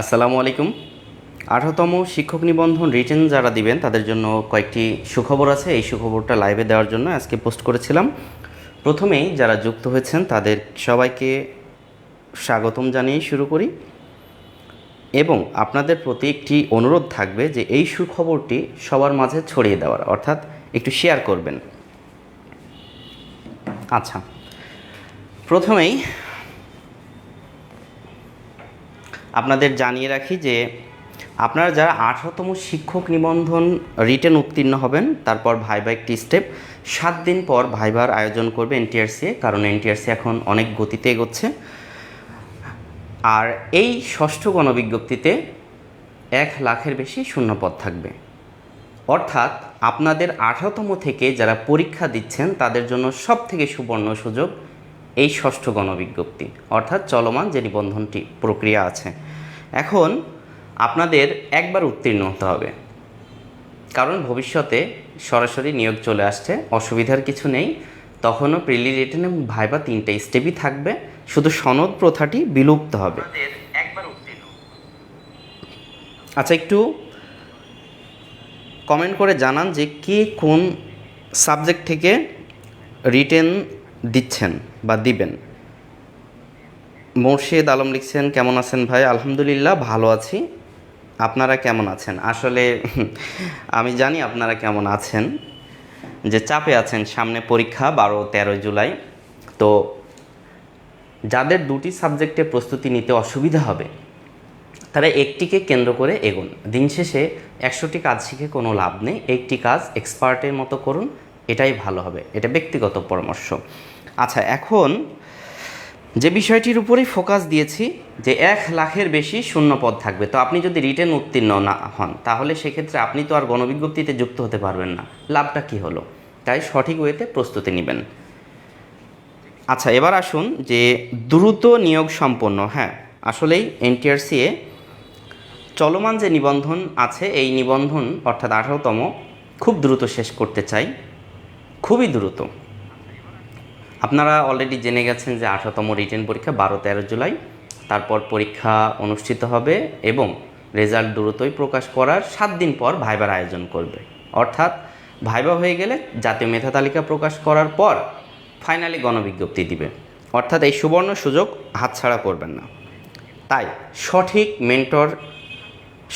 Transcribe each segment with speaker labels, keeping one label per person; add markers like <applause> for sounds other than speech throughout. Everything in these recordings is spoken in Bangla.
Speaker 1: আসসালামু আলাইকুম। আঠারোতম শিক্ষক নিবন্ধন রিটেন যারা দিবেন, তাদের জন্য কয়েকটি সুখবর আছে। এই সুখবরটা লাইভে দেওয়ার জন্য আজকে পোস্ট করেছিলাম। প্রথমেই যারা যুক্ত হয়েছেন, তাদের সবাইকে স্বাগতম জানিয়ে শুরু করি। এবং আপনাদের প্রতি একটি অনুরোধ থাকবে যে এই সুখবরটি সবার মাঝে ছড়িয়ে দেওয়ার, অর্থাৎ একটু শেয়ার করবেন। আচ্ছা। প্রথমেই আপনাদের জানিয়ে রাখি যে আপনারা যারা আঠারোতম শিক্ষক নিবন্ধন রিটেন উত্তীর্ণ হবেন, তারপর ভাইবা একটি স্টেপ। সাত দিন পর ভাইবার আয়োজন করবে এনটিআরসি কারণ এনটিআরসি এখন অনেক গতিতে এগোচ্ছে। আর এই ষষ্ঠ গণবিজ্ঞপ্তিতে এক লাখের বেশি শূন্যপদ থাকবে। অর্থাৎ আপনাদের আঠারোতম থেকে যারা পরীক্ষা দিচ্ছেন, তাদের জন্য সব থেকে সুবর্ণ সুযোগ এই ষষ্ঠ গণবিজ্ঞপ্তি। অর্থাৎ চলমান যে নিবন্ধনটি প্রক্রিয়া আছে এখন আপনাদের একবার উত্তীর্ণ হতে হবে। কারণ ভবিষ্যতে সরাসরি নিয়োগ চলে আসছে অসুবিধার কিছু নেই। তখনও প্রিলি রিটেন এবং ভাইবা তিনটে স্টেপই থাকবে। শুধু সনদ প্রথাটি বিলুপ্ত হবে। আচ্ছা একটু কমেন্ট করে জানান যে কে কোন সাবজেক্ট থেকে রিটেন দিচ্ছেন বা দিবেন। মোর্শেদ আলম লিখছেন, কেমন আছেন ভাই? আলহামদুলিল্লাহ, ভালো আছি। আপনারা কেমন আছেন? আসলে <laughs> আমি জানি আপনারা কেমন আছেন, যে চাপে আছেন। সামনে পরীক্ষা, বারো তেরো জুলাই। তো যাদের দুটি সাবজেক্টে প্রস্তুতি নিতে অসুবিধা হবে, তারা একটিকে কেন্দ্র করে এগোন। দিন শেষে একশোটি কাজ শিখে কোনো লাভ নেই। একটি কাজ এক্সপার্টের মতো করুন, এটাই ভালো হবে। এটা ব্যক্তিগত পরামর্শ। আচ্ছা এখন যে বিষয়টির উপরেই ফোকাস দিয়েছি যে এক লাখের বেশি শূন্য পদ থাকবে। তো আপনি যদি রিটেন উত্তীর্ণ না হন, তাহলে সেক্ষেত্রে আপনি তো আর গণবিজ্ঞপ্তিতে যুক্ত হতে পারবেন না। লাভটা কি হলো? তাই সঠিক ওয়েতে প্রস্তুতি নেবেন। আচ্ছা এবার আসুন যে দ্রুত নিয়োগ সম্পন্ন হ্যাঁ আসলেই এনটিআরসিএ চলমান যে নিবন্ধন আছে, এই নিবন্ধন অর্থাৎ আঠারোতম খুব দ্রুত শেষ করতে চাই। খুবই দ্রুত। আপনারা অলরেডি জেনে গেছেন যে আঠারোতম রিটেন পরীক্ষা বারো, তেরো জুলাই। তারপর পরীক্ষা অনুষ্ঠিত হবে এবং রেজাল্ট দ্রুতই প্রকাশ করার সাত দিন পর ভাইবার আয়োজন করবে। অর্থাৎ ভাইবা হয়ে গেলে জাতীয় মেধা তালিকা প্রকাশ করার পর ফাইনালি গণবিজ্ঞপ্তি দিবে। অর্থাৎ এই সুবর্ণ সুযোগ হাতছাড়া করবেন না। তাই সঠিক মেন্টর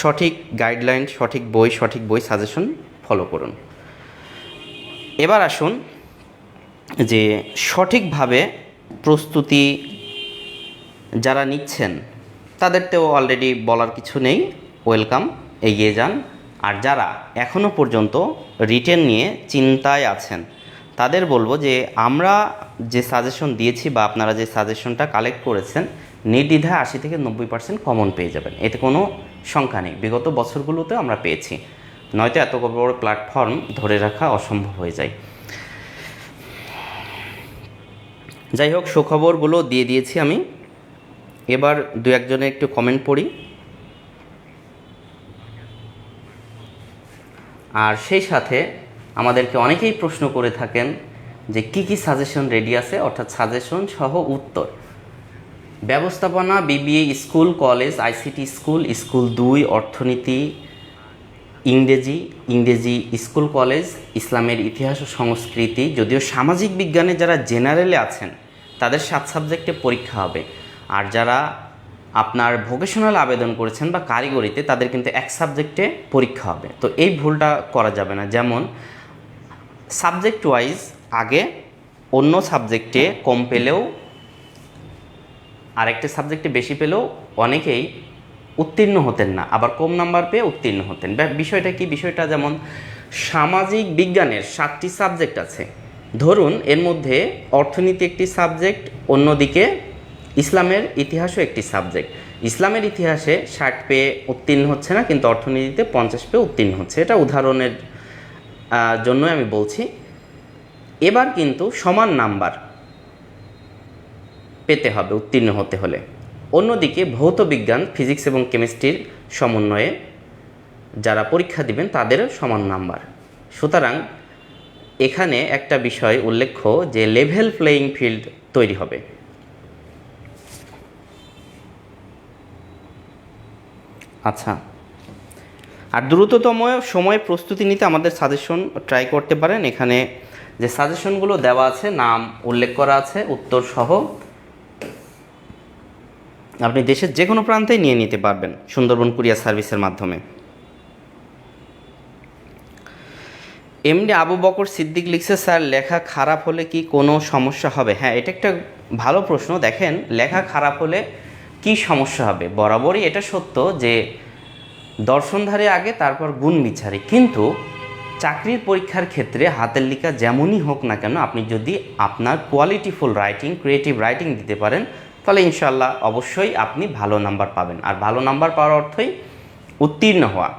Speaker 1: সঠিক গাইডলাইন সঠিক বই সঠিক বই সাজেশন ফলো করুন। এবার আসুন যে সঠিকভাবে প্রস্তুতি যারা নিচ্ছেন তাদের তো অলরেডি বলার কিছু নেই। ওয়েলকাম এগিয়ে যান। আর যারা এখনও পর্যন্ত রিটেন নিয়ে চিন্তায় আছেন, তাদের বলব যে আমরা যে সাজেশন দিয়েছি বা আপনারা যে সাজেশনটা কালেক্ট করেছেন, নির্দ্বিধায় আশি থেকে নব্বই পার্সেন্ট কমন পেয়ে যাবেন। এতে কোনো শঙ্কা নেই। বিগত বছরগুলোতে আমরা পেয়েছি। নয়তো এত বড় প্ল্যাটফর্ম ধরে রাখা অসম্ভব হয়ে যায়। যাই হোক সুখবরগুলো দিয়ে দিয়েছি আমি। এবার দু একজনের একটু কমেন্ট পড়ি। আর সেই সাথে আমাদেরকে অনেকেই প্রশ্ন করে থাকেন যে কি কি সাজেশন রেডি আছে, অর্থাৎ সাজেশন সহ উত্তর। ব্যবস্থাপনা BBA school college ICT school school দুই, অর্থনীতি ইংরেজি ইংরেজি স্কুল কলেজ, ইসলামের ইতিহাস ও সংস্কৃতি, যদিও সামাজিক বিজ্ঞানে যারা জেনারেলে আছেন, তাদের সাত সাবজেক্টে পরীক্ষা হবে। আর যারা আপনার ভোকেশনাল আবেদন করেছেন বা কারিগরিতে, তাদের কিন্তু এক সাবজেক্টে পরীক্ষা হবে। তো এই ভুলটা করা যাবে না। যেমন সাবজেক্ট ওয়াইজ আগে অন্য সাবজেক্টে কম পেলেও, আরেকটা সাবজেক্টে বেশি পেলেও, অনেকেই উত্তীর্ণ হতেন না আবার কম নাম্বার পেয়ে উত্তীর্ণ হতেন। বিষয়টা কি? বিষয়টা যেমন সামাজিক বিজ্ঞানের সাতটি সাবজেক্ট আছে। ধরুন এর মধ্যে অর্থনীতি একটি সাবজেক্ট অন্যদিকে ইসলামের ইতিহাসও একটি সাবজেক্ট। ইসলামের ইতিহাসে ষাট পেয়ে উত্তীর্ণ হচ্ছে না কিন্তু অর্থনীতিতে পঞ্চাশ পেয়ে উত্তীর্ণ হচ্ছে। এটা উদাহরণের আহ, জন্যই আমি বলছি। এবার কিন্তু সমান নাম্বার পেতে হবে উত্তীর্ণ হতে হলে। অন্যদিকে ভৌত বিজ্ঞান, ফিজিক্স এবং কেমিস্ট্রির সমন্বয়ে যারা পরীক্ষা দিবেন তাদেরও সমান নাম্বার। সুতরাং এখানে একটা বিষয় উল্লেখ্য যে লেভেল প্লেয়িং ফিল্ড তৈরি হবে। আচ্ছা। আর দ্রুততম সময়ে প্রস্তুতি নিতে আমাদের সাজেশন ট্রাই করতে পারেন। এখানে যে সাজেশনগুলো দেওয়া আছে, নাম উল্লেখ করা আছে, উত্তর সহ আপনি দেশের যে কোনো প্রান্তেই নিয়ে নিতে পারবেন সুন্দরবন কুরিয়ার সার্ভিসের মাধ্যমে। এমনি আবু বকর সিদ্দিক লিখছে, স্যার, লেখা খারাপ হলে কি কোনো সমস্যা হবে? হ্যাঁ এটা একটা ভালো প্রশ্ন। দেখেন, লেখা খারাপ হলে কি সমস্যা হবে? বরাবরই এটা সত্য যে দর্শনধারে আগে, তারপর গুণ বিচারে কিন্তু চাকরির পরীক্ষার ক্ষেত্রে হাতের লেখা যেমনই হোক না কেন, আপনি যদি আপনার কোয়ালিটিফুল রাইটিং ক্রিয়েটিভ রাইটিং দিতে পারেন তাহলে ইনশাল্লাহ অবশ্যই আপনি ভালো নাম্বার পাবেন। আর ভালো নাম্বার পাওয়ার অর্থই উত্তীর্ণ হওয়া।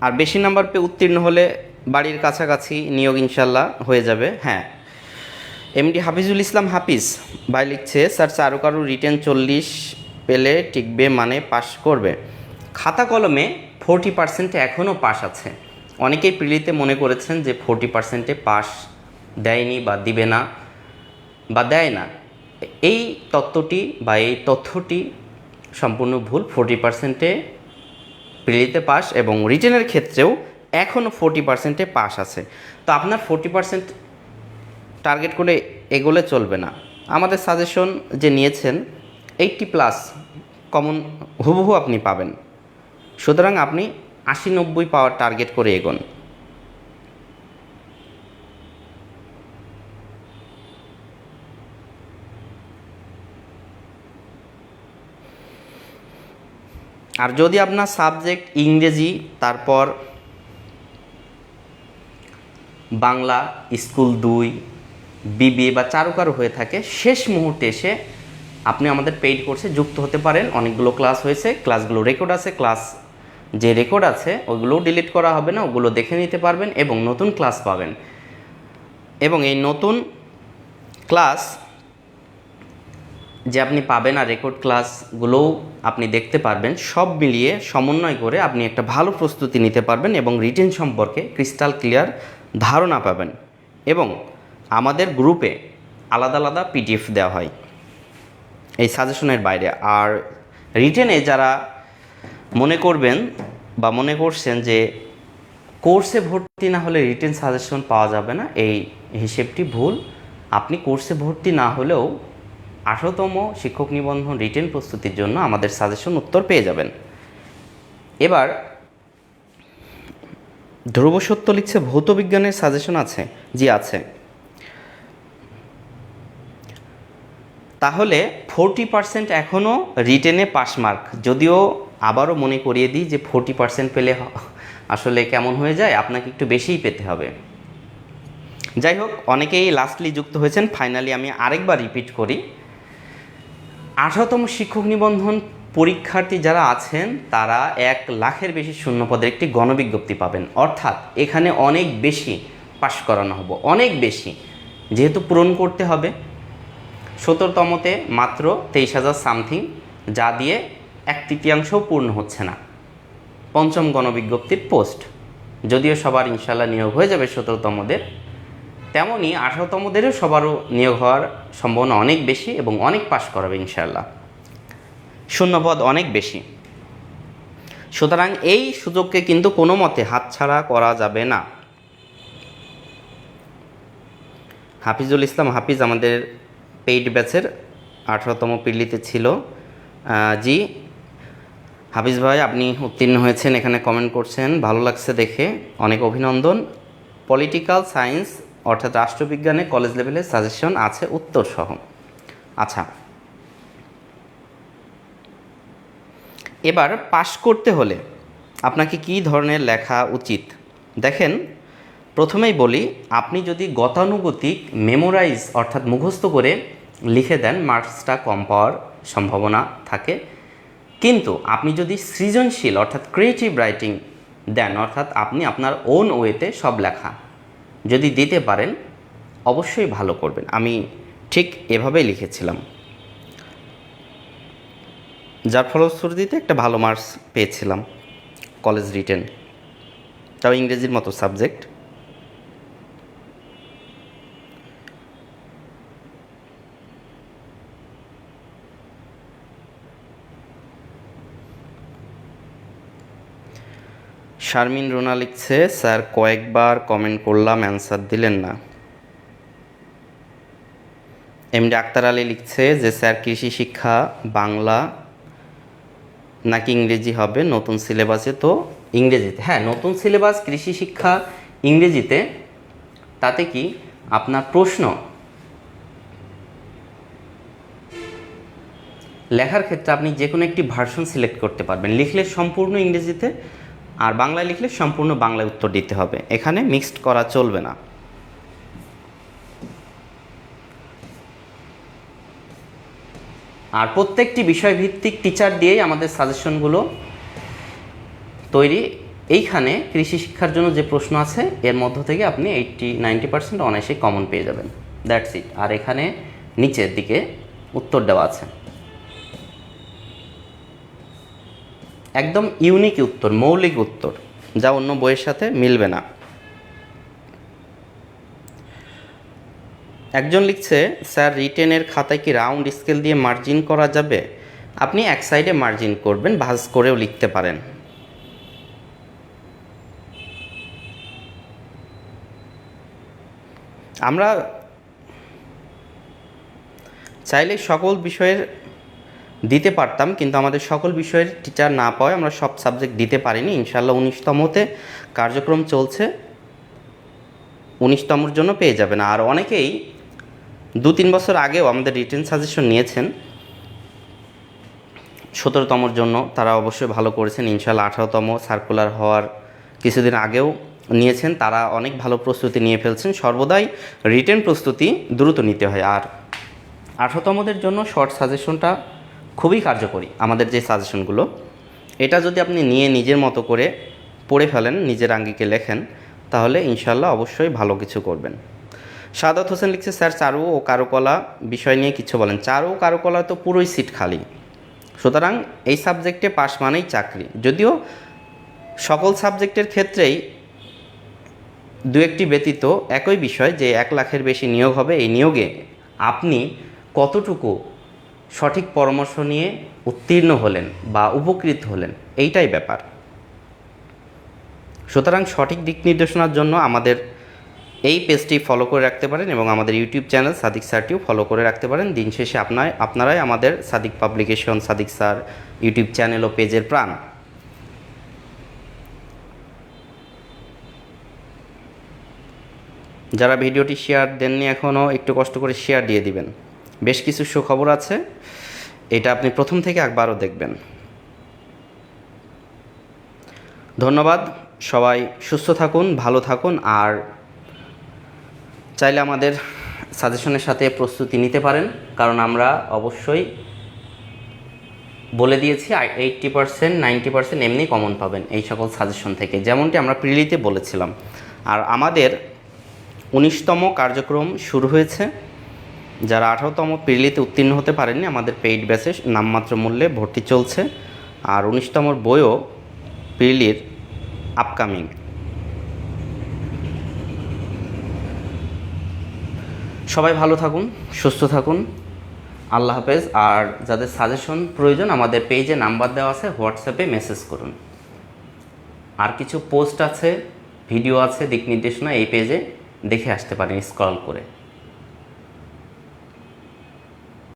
Speaker 1: আর বেশি নাম্বার পেয়ে উত্তীর্ণ হলে বাড়ির কাছাকাছি নিয়োগ ইনশাল্লাহ হয়ে যাবে। হ্যাঁ। এমডি হাফিজুল ইসলাম হাফিজ ভাই লিখছে, স্যার, চারু কারু রিটেন চল্লিশ পেলে টিকবে মানে পাস করবে। খাতা কলমে ফোরটি পার্সেন্টে এখনও পাস আছে। অনেকেই প্রিলিতে মনে করেছেন যে ফোরটি পার্সেন্টে পাস দেয়নি বা দিবে না। বা দেয় না। এই তত্ত্বটি বা এই তথ্যটি সম্পূর্ণ ভুল। ফোরটি পার্সেন্টে প্রিলিতে পাস এবং রিটেনের ক্ষেত্রেও এখনও ফোরটি পার্সেন্টে পাস আছে। তো আপনার ফোরটি পার্সেন্ট টার্গেট করে এগোলে চলবে না। আমাদের সাজেশন যে নিয়েছেন এইটটি প্লাস কমন হুবহু আপনি পাবেন। সুতরাং আপনি আশি নব্বই পাওয়ার টার্গেট করে এগোন। আর যদি আপনার সাবজেক্ট ইংরেজি, তারপর বাংলা, স্কুল দুই, বিবিএ বা চারুকারু হয়ে থাকে, শেষ মুহূর্তে এসে আপনি আমাদের পেইড কোর্সে যুক্ত হতে পারেন। অনেকগুলো ক্লাস হয়েছে, ক্লাসগুলো রেকর্ড আছে, ক্লাস যে রেকর্ড আছে ওগুলোও ডিলিট করা হবে না, ওগুলো দেখে নিতে পারবেন এবং নতুন ক্লাস পাবেন। এবং এই নতুন ক্লাস যে আপনি পাবেন আর রেকর্ড ক্লাসগুলোও আপনি দেখতে পারবেন, সব মিলিয়ে সমন্বয় করে আপনি একটা ভালো প্রস্তুতি নিতে পারবেন এবং রিটেন সম্পর্কে ক্রিস্টাল ক্লিয়ার ধারণা পাবেন এবং আমাদের গ্রুপে আলাদা আলাদা পিডিএফ দেওয়া হয় এই সাজেশনের বাইরে। আর রিটেনে যারা মনে করবেন বা মনে করছেন যে কোর্সে ভর্তি না হলে রিটেন সাজেশন পাওয়া যাবে না, এই হিসেবটি ভুল। আপনি কোর্সে ভর্তি না হলেও আঠারোতম শিক্ষক নিবন্ধন রিটেন প্রস্তুতির জন্য আমাদের সাজেশন উত্তর পেয়ে যাবেন। এবার, ধ্রুব সত্য লিখছে, ভৌত বিজ্ঞানের সাজেশন আছে। জি, আছে। তাহলে ফোরটি পার্সেন্ট এখনও রিটেনে পাস মার্ক। যদিও আবারও মনে করিয়ে দিই যে ফোরটি পার্সেন্ট পেলে আসলে কেমন হয়ে যায়, আপনাকে একটু বেশিই পেতে হবে। যাই হোক, অনেকেই লাস্টলি যুক্ত হয়েছেন। ফাইনালি আমি আরেকবার রিপিট করি। আঠারোতম শিক্ষক নিবন্ধন পরীক্ষার্থী যারা আছেন, তারা এক লাখের বেশি শূন্যপদের একটি গণবিজ্ঞপ্তি পাবেন। অর্থাৎ এখানে অনেক বেশি পাশ করানো হবে। অনেক বেশি, যেহেতু পূরণ করতে হবে। সতেরোতমতে মাত্র তেইশ হাজার সামথিং, যা দিয়ে এক তৃতীয়াংশও পূর্ণ হচ্ছে না। পঞ্চম গণবিজ্ঞপ্তির পোস্ট। যদিও সবার ইনশাল্লাহ নিয়োগ হয়ে যাবে সতেরোতমদের তেমনই আঠারোতমদেরও সবারও নিয়োগ হওয়ার সম্ভাবনা অনেক বেশি এবং অনেক পাশ করাবে ইনশাল্লাহ শূন্যপদ অনেক বেশি। সুতরাং এই সুযোগকে কিন্তু কোনো মতে হাতছাড়া করা যাবে না। হাফিজুল ইসলাম হাফিজ আমাদের পেইড ব্যাচের আঠারোতম পিল্লিতে ছিল। জি, হাফিজ ভাই আপনি উত্তীর্ণ হয়েছেন, এখানে কমেন্ট করছেন, ভালো লাগছে দেখে। অনেক অভিনন্দন। পলিটিক্যাল সায়েন্স অর্থাৎ রাষ্ট্রবিজ্ঞানে কলেজ লেভেলে সাজেশন আছে উত্তর সহ আচ্ছা। এবার পাশ করতে হলে আপনাকে কী ধরনের লেখা উচিত? দেখেন, প্রথমেই বলি, আপনি যদি গতানুগতিক মেমোরাইজ অর্থাৎ মুখস্থ করে লিখে দেন মার্কসটা কম পাওয়ার সম্ভাবনা থাকে। কিন্তু আপনি যদি সৃজনশীল, অর্থাৎ ক্রিয়েটিভ রাইটিং দেন, অর্থাৎ আপনি আপনার ওন ওয়েতে সব লেখা যদি দিতে পারেন, অবশ্যই ভালো করবেন। আমি ঠিক এভাবেই লিখেছিলাম। যার ফলশ্রুতিতে একটা ভালো মার্কস পেয়েছিলাম কলেজ রিটেন তাও ইংরেজির মতো সাবজেক্ট শারমিন রোনা লিখছে, স্যার, কয়েকবার কমেন্ট করলাম অ্যান্সার দিলেন না। এমডি আক্তার আলী লিখছে যে, স্যার, কৃষি শিক্ষা, বাংলা নাকি ইংরেজি হবে? নতুন সিলেবাসে তো ইংরেজিতে। হ্যাঁ নতুন সিলেবাস, কৃষি শিক্ষা, ইংরেজিতে। তাতে কি আপনার প্রশ্ন? লেখার ক্ষেত্রে আপনি যে কোনো একটি ভার্সন সিলেক্ট করতে পারবেন। লিখলে সম্পূর্ণ ইংরেজিতে আর বাংলায় লিখলে সম্পূর্ণ বাংলায় উত্তর দিতে হবে। এখানে মিক্সড করা চলবে না। আর প্রত্যেকটি বিষয়ভিত্তিক টিচার দিয়েই আমাদের সাজেশনগুলো তৈরি। এইখানে কৃষি শিক্ষার জন্য যে প্রশ্ন আছে, এর মধ্য থেকে আপনি এইটটি নাইনটি পার্সেন্ট অনায়াসেই কমন পেয়ে যাবেন। দ্যাটস ইট আর এখানে নিচের দিকে উত্তর দেওয়া আছে। একদম ইউনিক উত্তর, মৌলিক উত্তর, যা অন্য বইয়ের সাথে মিলবে না। একজন লিখছে, স্যার, রিটেনের খাতায় কি রাউন্ড স্কেল দিয়ে মার্জিন করা যাবে? আপনি এক সাইডে মার্জিন করবেন, ভাজ করেও লিখতে পারেন। আমরা চাইলে সকল বিষয়ের দিতে পারতাম, কিন্তু আমাদের সকল বিষয়ের টিচার না পাওয়ায় আমরা সব সাবজেক্ট দিতে পারিনি। ইনশাল্লাহ উনিশতমতে কার্যক্রম চলছে। উনিশতমর জন্য পেয়ে যাবেন। আর অনেকেই দু তিন বছর আগেও আমাদের রিটেন সাজেশন নিয়েছেন। সতেরোতমর জন্য তারা অবশ্যই ভালো করেছেন। ইনশাল্লাহ আঠারোতম সার্কুলার হওয়ার কিছুদিন আগেও নিয়েছেন। তারা অনেক ভালো প্রস্তুতি নিয়ে ফেলছেন। সর্বদাই রিটেন প্রস্তুতি দ্রুত নিতে হয়। আর আঠারোতমদের জন্য শর্ট সাজেশনটা খুবই কার্যকরী আমাদের যে সাজেশনগুলো এটা যদি আপনি নিয়ে নিজের মতো করে পড়ে ফেলেন, নিজের আঙ্গিকে লেখেন, তাহলে ইনশাল্লাহ অবশ্যই ভালো কিছু করবেন। সাদাত হোসেন লিখছে, স্যার, চারু ও কারুকলা বিষয় নিয়ে কিছু বলেন। চারু ও কারুকলা তো পুরোই সিট খালি। সুতরাং এই সাবজেক্টে পাশ মানেই চাকরি। যদিও সকল সাবজেক্টের ক্ষেত্রেই দু একটি ব্যতীত একই বিষয় যে এক লাখের বেশি নিয়োগ হবে, এই নিয়োগে আপনি কতটুকু সঠিক পরামর্শ নিয়ে উত্তীর্ণ হলেন বা উপকৃত হলেন, এইটাই ব্যাপার। সুতরাং সঠিক দিক নির্দেশনার জন্য আমাদের এই পেজটি ফলো করে রাখতে পারেন এবং আমাদের ইউটিউব চ্যানেল সাদিক স্যারটিও ফলো করে রাখতে পারেন। দিন শেষে আপনার আপনারাই আমাদের Sadiq publication Sadiq sir YouTube channel ও পেজের প্রাণ। যারা ভিডিওটি শেয়ার দেননি এখনও, একটু কষ্ট করে শেয়ার দিয়ে দিবেন। বেশ কিছু সুখবর আছে। এটা আপনি প্রথম থেকে একবারও দেখবেন। ধন্যবাদ। সবাই সুস্থ থাকুন, ভালো থাকুন, আর চাইলে আমাদের সাজেশনের সাথে প্রস্তুতি নিতে পারেন, কারণ আমরা অবশ্যই বলে দিয়েছি এইটটি পার্সেন্ট, নাইনটি পার্সেন্ট এমনি কমন পাবেন এই সকল সাজেশন থেকে, যেমনটি আমরা প্রিলিতে বলেছিলাম। আর আমাদের উনিশতম কার্যক্রম শুরু হয়েছে। যারা আঠারোতম প্রিলিতে উত্তীর্ণ হতে পারেননি, আমাদের পেইড ব্যাচে নামমাত্র মূল্যে ভর্তি চলছে। আর উনিশতমর বইও প্রিলির আপকামিং সবাই ভালো থাকুন, সুস্থ থাকুন। আল্লাহ হাফেজ। আর যাদের সাজেশন প্রয়োজন, আমাদের পেজে নাম্বার দেওয়া আছে হোয়াটসঅ্যাপে মেসেজ করুন। আর কিছু পোস্ট আছে ভিডিও আছে, দিক নির্দেশনা এই পেজে দেখে আসতে পারেন স্ক্রল করে।